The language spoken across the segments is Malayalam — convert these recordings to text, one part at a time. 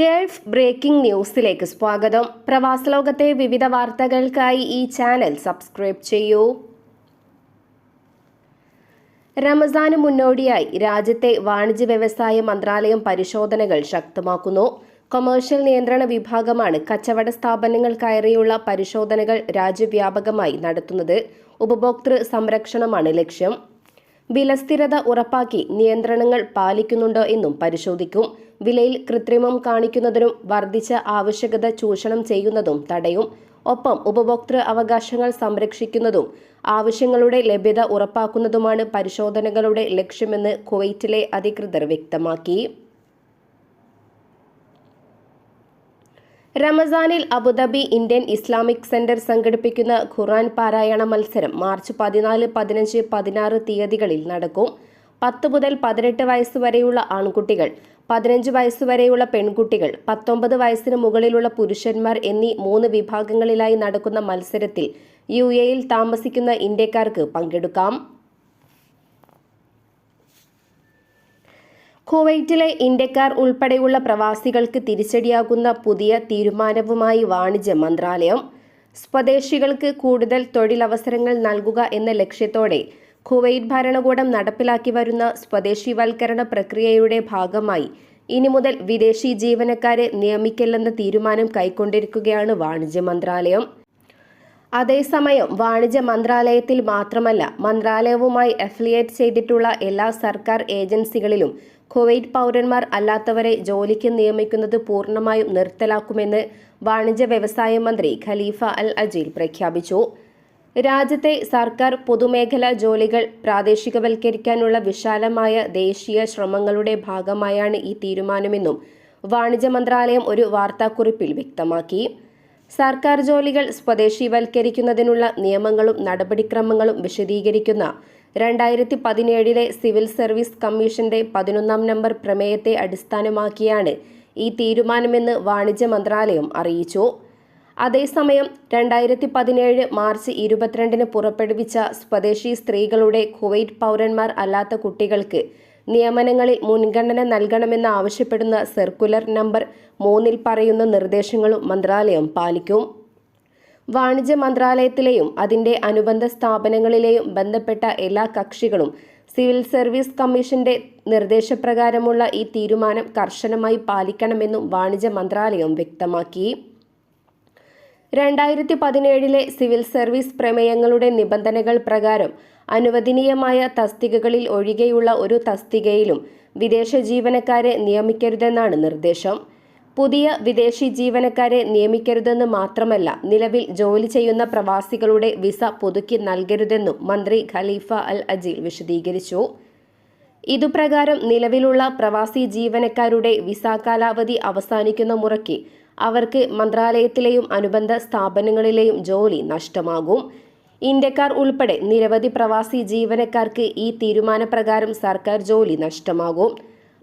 ഗൾഫ് ബ്രേക്കിംഗ് ന്യൂസിലേക്ക് സ്വാഗതം. പ്രവാസ ലോകത്തെ വിവിധ വാർത്തകൾക്കായി ഈ ചാനൽ സബ്സ്ക്രൈബ് ചെയ്യൂ. റമസാന് മുന്നോടിയായി രാജ്യത്തെ വാണിജ്യ വ്യവസായ മന്ത്രാലയം പരിശോധനകൾ ശക്തമാക്കുന്നു. കൊമേഴ്ഷ്യൽ നിയന്ത്രണ വിഭാഗമാണ് കച്ചവട സ്ഥാപനങ്ങൾ കയറിയുള്ള പരിശോധനകൾ രാജ്യവ്യാപകമായി നടത്തുന്നത്. ഉപഭോക്തൃ സംരക്ഷണമാണ് ലക്ഷ്യം. വിലസ്ഥിരത ഉറപ്പാക്കി നിയന്ത്രണങ്ങൾ പാലിക്കുന്നുണ്ടോ എന്നും പരിശോധിക്കും. വിലയിൽ കൃത്രിമം കാണിക്കുന്നതിനും വർദ്ധിച്ച ആവശ്യകത ചൂഷണം ചെയ്യുന്നതും തടയും. ഒപ്പം ഉപഭോക്തൃ അവകാശങ്ങൾ സംരക്ഷിക്കുന്നതും ആവശ്യങ്ങളുടെ ലഭ്യത ഉറപ്പാക്കുന്നതുമാണ് പരിശോധനകളുടെ ലക്ഷ്യമെന്ന് കുവൈറ്റിലെ അധികൃതർ വ്യക്തമാക്കി. റമസാനിൽ Abu Dhabi Indian Islamic centre സംഘടിപ്പിക്കുന്ന ഖുറാൻ പാരായണ മത്സരം മാർച്ച് പതിനാല് പതിനഞ്ച് പതിനാറ് തീയതികളിൽ നടക്കും. പത്ത് മുതൽ പതിനെട്ട് വയസ്സ് വരെയുള്ള ആൺകുട്ടികൾ പതിനഞ്ച് വയസ്സ് വരെയുള്ള പെൺകുട്ടികൾ പത്തൊമ്പത് വയസ്സിന് മുകളിലുള്ള പുരുഷന്മാർ എന്നീ മൂന്ന് വിഭാഗങ്ങളിലായി നടക്കുന്ന മത്സരത്തിൽ യു എയിൽ താമസിക്കുന്ന ഇന്ത്യക്കാർക്ക് പങ്കെടുക്കാം. കുവൈറ്റിലെ ഇന്ത്യക്കാർ ഉൾപ്പെടെയുള്ള പ്രവാസികൾക്ക് തിരിച്ചടിയാകുന്ന പുതിയ തീരുമാനവുമായി വാണിജ്യ മന്ത്രാലയം. സ്വദേശികൾക്ക് കൂടുതൽ തൊഴിലവസരങ്ങൾ നൽകുക എന്ന ലക്ഷ്യത്തോടെ കുവൈറ്റ് ഭരണകൂടം നടപ്പിലാക്കി വരുന്ന സ്വദേശിവൽക്കരണ പ്രക്രിയയുടെ ഭാഗമായി ഇനി മുതൽ വിദേശി ജീവനക്കാരെ നിയമിക്കില്ലെന്ന തീരുമാനം കൈക്കൊണ്ടിരിക്കുകയാണ് വാണിജ്യ മന്ത്രാലയം. അതേസമയം വാണിജ്യ മന്ത്രാലയത്തിൽ മാത്രമല്ല മന്ത്രാലയവുമായി അഫിലിയേറ്റ് ചെയ്തിട്ടുള്ള എല്ലാ സർക്കാർ ഏജൻസികളിലും കുവൈറ്റ് പൗരന്മാർ അല്ലാത്തവരെ ജോലിക്ക് നിയമിക്കുന്നത് പൂർണമായും നിർത്തലാക്കുമെന്ന് വാണിജ്യ വ്യവസായ മന്ത്രി ഖലീഫ അൽ അജീൽ പ്രഖ്യാപിച്ചു. രാജ്യത്തെ സർക്കാർ പൊതുമേഖലാ ജോലികൾ പ്രാദേശികവൽക്കരിക്കാനുള്ള വിശാലമായ ദേശീയ ശ്രമങ്ങളുടെ ഭാഗമായാണ് ഈ തീരുമാനമെന്നും വാണിജ്യ മന്ത്രാലയം ഒരു വാർത്താക്കുറിപ്പിൽ വ്യക്തമാക്കി. സർക്കാർ ജോലികൾ സ്വദേശീവൽക്കരിക്കുന്നതിനുള്ള നിയമങ്ങളും നടപടിക്രമങ്ങളും വിശദീകരിക്കുന്ന രണ്ടായിരത്തി പതിനേഴിലെ സിവിൽ സർവീസ് കമ്മീഷന്റെ പതിനൊന്നാം നമ്പർ പ്രമേയത്തെ അടിസ്ഥാനമാക്കിയാണ് ഈ തീരുമാനമെന്ന് വാണിജ്യ മന്ത്രാലയം അറിയിച്ചു. അതേസമയം രണ്ടായിരത്തി പതിനേഴ് മാർച്ച് ഇരുപത്തിരണ്ടിന് പുറപ്പെടുവിച്ച സ്വദേശി സ്ത്രീകളുടെ കുവൈറ്റ് പൗരന്മാർ അല്ലാത്ത കുട്ടികൾക്ക് നിയമനങ്ങളിൽ മുൻഗണന നൽകണമെന്ന് ആവശ്യപ്പെടുന്ന സർക്കുലർ നമ്പർ മൂന്നിൽ പറയുന്ന നിർദ്ദേശങ്ങളും മന്ത്രാലയം പാലിക്കും. വാണിജ്യ മന്ത്രാലയത്തിലെയും അതിന്റെ അനുബന്ധ സ്ഥാപനങ്ങളിലെയും ബന്ധപ്പെട്ട എല്ലാ കക്ഷികളും സിവിൽ സർവീസ് കമ്മീഷന്റെ നിർദ്ദേശപ്രകാരമുള്ള ഈ തീരുമാനം കർശനമായി പാലിക്കണമെന്നും വാണിജ്യ മന്ത്രാലയം വ്യക്തമാക്കി. രണ്ടായിരത്തി പതിനേഴിലെ സിവിൽ സർവീസ് പ്രമേയങ്ങളുടെ നിബന്ധനകൾ പ്രകാരം അനുവദനീയമായ തസ്തികകളിൽ ഒഴികെയുള്ള ഒരു തസ്തികയിലും വിദേശ ജീവനക്കാരെ നിയമിക്കരുതെന്നാണ് നിർദ്ദേശം. പുതിയ വിദേശി ജീവനക്കാരെ നിയമിക്കരുതെന്ന് മാത്രമല്ല നിലവിൽ ജോലി ചെയ്യുന്ന പ്രവാസികളുടെ വിസ പുതുക്കി നൽകരുതെന്നും മന്ത്രി ഖലീഫ അൽ അജീൽ വിശദീകരിച്ചു. ഇതുപ്രകാരം നിലവിലുള്ള പ്രവാസി ജീവനക്കാരുടെ വിസ കാലാവധി അവസാനിക്കുന്ന മുറയ്ക്ക് അവർക്ക് മന്ത്രാലയത്തിലെയും അനുബന്ധ സ്ഥാപനങ്ങളിലെയും ജോലി നഷ്ടമാകും. ഇന്ത്യക്കാർ ഉൾപ്പെടെ നിരവധി പ്രവാസി ജീവനക്കാർക്ക് ഈ തീരുമാനപ്രകാരം സർക്കാർ ജോലി നഷ്ടമാകും.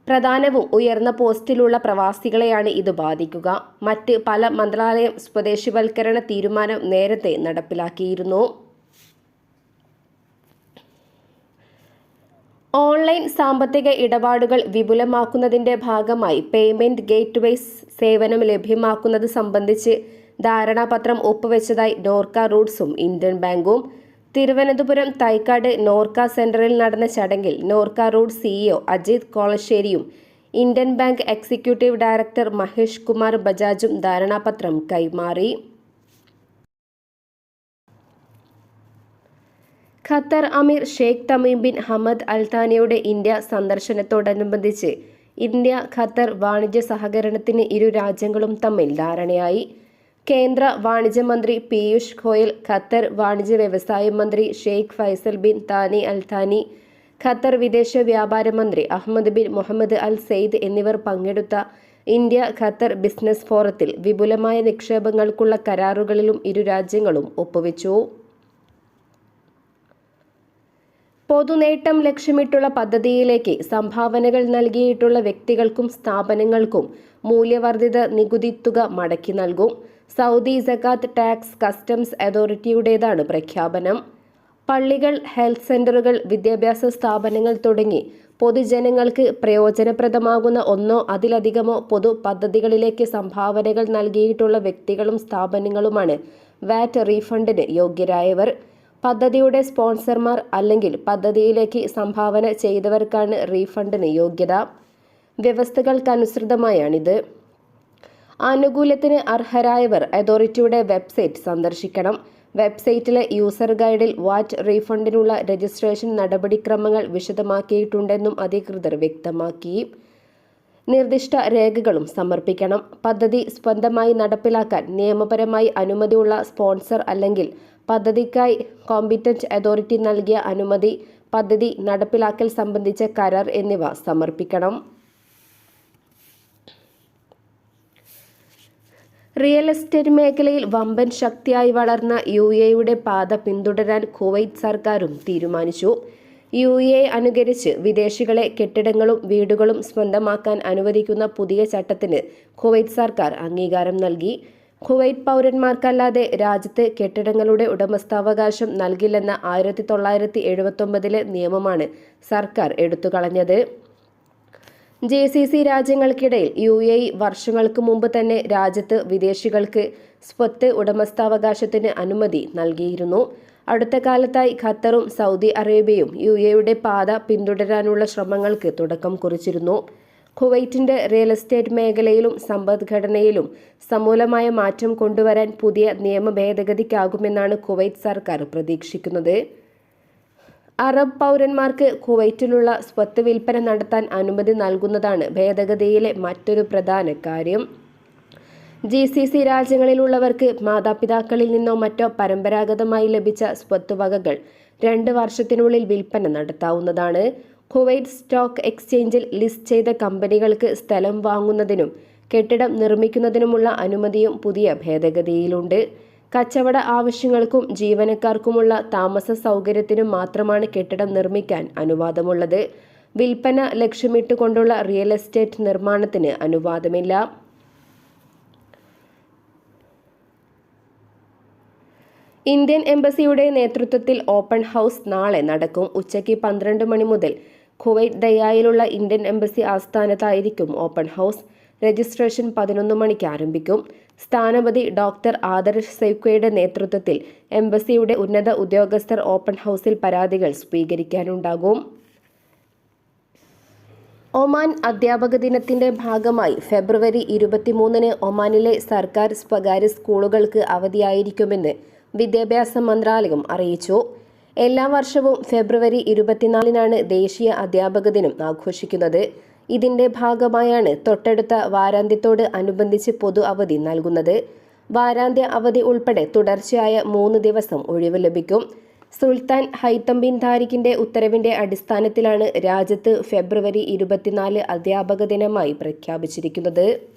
പ്രധാനവും ഉയർന്ന പോസ്റ്റിലുള്ള പ്രവാസികളെയാണ് ഇത് ബാധിക്കുക. മറ്റ് പല മന്ത്രാലയം സ്വദേശിവൽക്കരണ തീരുമാനം നേരത്തെ നടപ്പിലാക്കിയിരുന്നു. ഓൺലൈൻ സാമ്പത്തിക ഇടപാടുകൾ വിപുലമാക്കുന്നതിന്റെ ഭാഗമായി പേയ്മെന്റ് ഗേറ്റ്വേസ് സേവനം ലഭ്യമാക്കുന്നത് സംബന്ധിച്ച് ധാരണാപത്രം ഒപ്പുവെച്ചതായി നോർക്ക റൂട്ട്സും ഇന്ത്യൻ ബാങ്കും. തിരുവനന്തപുരം തൈക്കാട് നോർക്ക സെന്ററിൽ നടന്ന ചടങ്ങിൽ NORKA road CEO Ajith കോളശ്ശേരിയും Indian bank executive director Mahesh Kumar ബജാജും ധാരണാപത്രം കൈമാറി. ഖത്തർ അമീർ ഷെയ്ഖ് തമീം ബിൻ ഹമദ് അൽത്താനിയുടെ ഇന്ത്യ സന്ദർശനത്തോടനുബന്ധിച്ച് ഇന്ത്യ ഖത്തർ വാണിജ്യ സഹകരണത്തിന് ഇരു രാജ്യങ്ങളും തമ്മിൽ ധാരണയായി. കേന്ദ്ര വാണിജ്യ മന്ത്രി പീയൂഷ് ഗോയൽ ഖത്തർ വാണിജ്യ വ്യവസായ മന്ത്രി Sheikh Faisal bin Thani Al Thani Qatar വിദേശ വ്യാപാര മന്ത്രി Ahmed bin Mohammed al Sayed എന്നിവർ പങ്കെടുത്ത ഇന്ത്യ ഖത്തർ ബിസിനസ് ഫോറത്തിൽ വിപുലമായ നിക്ഷേപങ്ങൾക്കുള്ള കരാറുകളിലും ഇരു രാജ്യങ്ങളും ഒപ്പുവെച്ചു. പൊതുനേട്ടം ലക്ഷ്യമിട്ടുള്ള പദ്ധതിയിലേക്ക് സംഭാവനകൾ നൽകിയിട്ടുള്ള വ്യക്തികൾക്കും സ്ഥാപനങ്ങൾക്കും മൂല്യവർദ്ധിത നികുതി തുക മടക്കി നൽകും. സൗദി സക്കാത്ത് ടാക്സ് കസ്റ്റംസ് അതോറിറ്റിയുടേതാണ് പ്രഖ്യാപനം. പള്ളികൾ ഹെൽത്ത് സെന്ററുകൾ വിദ്യാഭ്യാസ സ്ഥാപനങ്ങൾ തുടങ്ങി പൊതുജനങ്ങൾക്ക് പ്രയോജനപ്രദമാകുന്ന ഒന്നോ അതിലധികമോ പൊതു പദ്ധതികളിലേക്ക് സംഭാവനകൾ നൽകിയിട്ടുള്ള വ്യക്തികളും സ്ഥാപനങ്ങളുമാണ് വാറ്റ് റീഫണ്ടിന് യോഗ്യരായവർ. പദ്ധതിയുടെ സ്പോൺസർമാർ അല്ലെങ്കിൽ പദ്ധതിയിലേക്ക് സംഭാവന ചെയ്തവർക്കാണ് റീഫണ്ടിന് യോഗ്യത. വ്യവസ്ഥകൾക്കനുസൃതമായാണിത്. ആനുകൂല്യത്തിന് അർഹരായവർ അതോറിറ്റിയുടെ വെബ്സൈറ്റ് സന്ദർശിക്കണം. വെബ്സൈറ്റിലെ യൂസർ ഗൈഡിൽ വാറ്റ് റീഫണ്ടിനുള്ള രജിസ്ട്രേഷൻ നടപടിക്രമങ്ങൾ വിശദമാക്കിയിട്ടുണ്ടെന്നും അധികൃതർ വ്യക്തമാക്കി. നിർദ്ദിഷ്ട രേഖകളും സമർപ്പിക്കണം. പദ്ധതി സ്വന്തമായി നടപ്പിലാക്കാൻ നിയമപരമായി അനുമതിയുള്ള സ്പോൺസർ അല്ലെങ്കിൽ പദ്ധതിക്കായി കോമ്പിറ്റന്റ് അതോറിറ്റി നൽകിയ അനുമതി പദ്ധതി നടപ്പിലാക്കൽ സംബന്ധിച്ച കരാർ എന്നിവ സമർപ്പിക്കണം. റിയൽ എസ്റ്റേറ്റ് മേഖലയിൽ വമ്പൻ ശക്തിയായി വളർന്ന യു എയുടെ പാത പിന്തുടരാൻ കുവൈറ്റ് സർക്കാരും തീരുമാനിച്ചു. യു എ അനുകരിച്ച് വിദേശികളെ കെട്ടിടങ്ങളും വീടുകളും സ്വന്തമാക്കാൻ അനുവദിക്കുന്ന പുതിയ ചട്ടത്തിന് കുവൈറ്റ് സർക്കാർ അംഗീകാരം നൽകി. കുവൈറ്റ് പൗരന്മാർക്കല്ലാതെ രാജ്യത്ത് കെട്ടിടങ്ങളുടെ ഉടമസ്ഥാവകാശം നൽകില്ലെന്ന ആയിരത്തി തൊള്ളായിരത്തി നിയമമാണ് സർക്കാർ എടുത്തുകളഞ്ഞത്. ജെ സി സി രാജ്യങ്ങൾക്കിടയിൽ യു എ ഇ വർഷങ്ങൾക്ക് മുമ്പ് തന്നെ രാജ്യത്ത് വിദേശികൾക്ക് സ്വത്ത് ഉടമസ്ഥാവകാശത്തിന് അനുമതി നൽകിയിരുന്നു. അടുത്ത കാലത്തായി ഖത്തറും സൗദി അറേബ്യയും യു എയുടെ പാത പിന്തുടരാനുള്ള ശ്രമങ്ങൾക്ക് തുടക്കം കുറിച്ചിരുന്നു. കുവൈറ്റിന്റെ റിയൽ എസ്റ്റേറ്റ് മേഖലയിലും സമ്പദ്ഘടനയിലും സമൂലമായ മാറ്റം കൊണ്ടുവരാൻ പുതിയ നിയമ ഭേദഗതിക്കാകുമെന്നാണ് കുവൈറ്റ് സർക്കാർ പ്രതീക്ഷിക്കുന്നത്. അറബ് പൗരന്മാർക്ക് കുവൈറ്റിലുള്ള സ്വത്ത് വിൽപ്പന നടത്താൻ അനുമതി നൽകുന്നതാണ് ഭേദഗതിയിലെ മറ്റൊരു പ്രധാന കാര്യം. ജി സി സി രാജ്യങ്ങളിലുള്ളവർക്ക് മാതാപിതാക്കളിൽ നിന്നോ മറ്റോ പരമ്പരാഗതമായി ലഭിച്ച സ്വത്തുവകകൾ രണ്ട് വർഷത്തിനുള്ളിൽ വിൽപ്പന നടത്താവുന്നതാണ്. കുവൈറ്റ് സ്റ്റോക്ക് എക്സ്ചേഞ്ചിൽ ലിസ്റ്റ് ചെയ്ത കമ്പനികൾക്ക് സ്ഥലം വാങ്ങുന്നതിനും കെട്ടിടം നിർമ്മിക്കുന്നതിനുമുള്ള അനുമതിയും പുതിയ ഭേദഗതിയിലുണ്ട്. കച്ചവട ആവശ്യങ്ങൾക്കും ജീവനക്കാർക്കുമുള്ള താമസ സൗകര്യത്തിനും മാത്രമാണ് കെട്ടിടം നിർമ്മിക്കാൻ അനുവാദമുള്ളത്. വിൽപ്പന ലക്ഷ്യമിട്ടുകൊണ്ടുള്ള റിയൽ എസ്റ്റേറ്റ് നിർമ്മാണത്തിന് അനുവാദമില്ല. ഇന്ത്യൻ എംബസിയുടെ നേതൃത്വത്തിൽ ഓപ്പൺ ഹൗസ് നാളെ നടക്കും. ഉച്ചയ്ക്ക് പന്ത്രണ്ട് മണി മുതൽ കുവൈറ്റ് ദയായിലുള്ള ഇന്ത്യൻ എംബസി ആസ്ഥാനത്തായിരിക്കും ഓപ്പൺ ഹൗസ്. രജിസ്ട്രേഷൻ പതിനൊന്ന് മണിക്ക് ആരംഭിക്കും. സ്ഥാനപതി ഡോക്ടർ ആദർശ് സൈക്കയുടെ നേതൃത്വത്തിൽ എംബസിയുടെ ഉന്നത ഉദ്യോഗസ്ഥർ ഓപ്പൺ ഹൗസിൽ പരാതികൾ സ്വീകരിക്കാനുണ്ടാകും. ഒമാൻ അധ്യാപക ദിനത്തിന്റെ ഭാഗമായി ഫെബ്രുവരി ഇരുപത്തിമൂന്നിന് ഒമാനിലെ സർക്കാർ സ്വകാര്യ സ്കൂളുകൾക്ക് അവധിയായിരിക്കുമെന്ന് വിദ്യാഭ്യാസ മന്ത്രാലയം അറിയിച്ചു. എല്ലാ വർഷവും ഫെബ്രുവരി ഇരുപത്തിനാലിനാണ് ദേശീയ അധ്യാപക ദിനം ആഘോഷിക്കുന്നത്. ഇതിന്റെ ഭാഗമായാണ് തൊട്ടടുത്ത വാരാന്ത്യത്തോട് അനുബന്ധിച്ച് പൊതു അവധി നൽകുന്നത്. വാരാന്ത്യ അവധി ഉൾപ്പെടെ തുടർച്ചയായ മൂന്ന് ദിവസം ഒഴിവ് ലഭിക്കും. സുൽത്താൻ ഹൈത്തം ബിൻ ഉത്തരവിന്റെ അടിസ്ഥാനത്തിലാണ് രാജ്യത്ത് ഫെബ്രുവരി ഇരുപത്തിനാല് അധ്യാപക ദിനമായി പ്രഖ്യാപിച്ചിരിക്കുന്നത്.